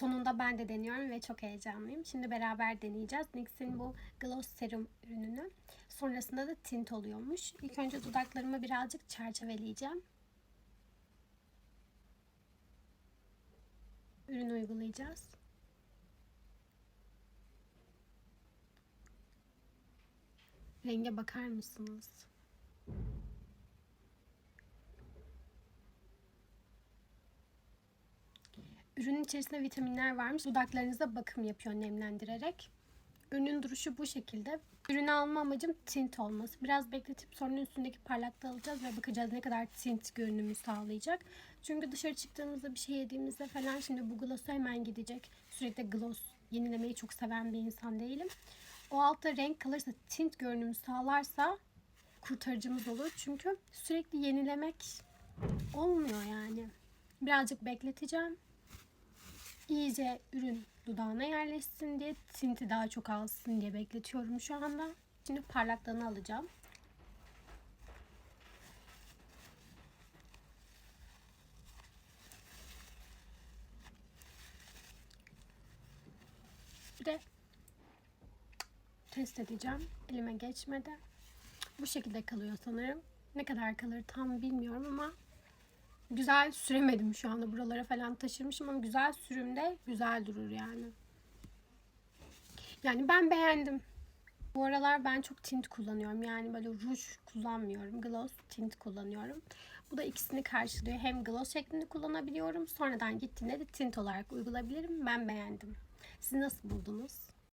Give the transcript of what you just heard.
Sonunda ben de deniyorum ve çok heyecanlıyım. Şimdi beraber deneyeceğiz. NYX'in bu Gloss Serum ürününü. Sonrasında da tint oluyormuş. İlk önce dudaklarımı birazcık çerçeveleyeceğim. Ürün uygulayacağız. Renge bakar mısınız? Ürünün içerisinde vitaminler varmış. Dudaklarınıza bakım yapıyor nemlendirerek. Ürünün duruşu bu şekilde. Ürünü alma amacım tint olması. Biraz bekletip sonra üstündeki parlaklığı alacağız ve bakacağız ne kadar tint görünümü sağlayacak. Çünkü dışarı çıktığımızda bir şey yediğimizde falan şimdi bu gloss'a hemen gidecek. Sürekli gloss yenilemeyi çok seven bir insan değilim. O altta renk kalırsa, tint görünümü sağlarsa kurtarıcımız olur. Çünkü sürekli yenilemek olmuyor yani. Birazcık bekleteceğim. İyice ürün dudağına yerleşsin diye, tinti daha çok alsın diye bekletiyorum şu anda. Şimdi parlaklığını alacağım. Bir de test edeceğim. Elime geçmedi. Bu şekilde kalıyor sanırım. Ne kadar kalır tam bilmiyorum ama güzel süremedim şu anda. Buralara falan taşırmışım ama güzel sürümde güzel durur yani. Yani ben beğendim. Bu aralar ben çok tint kullanıyorum. Yani böyle ruj kullanmıyorum. Gloss, tint kullanıyorum. Bu da ikisini karşılıyor. Hem gloss şeklinde kullanabiliyorum. Sonradan gittiğinde de tint olarak uygulayabilirim. Ben beğendim. Siz nasıl buldunuz?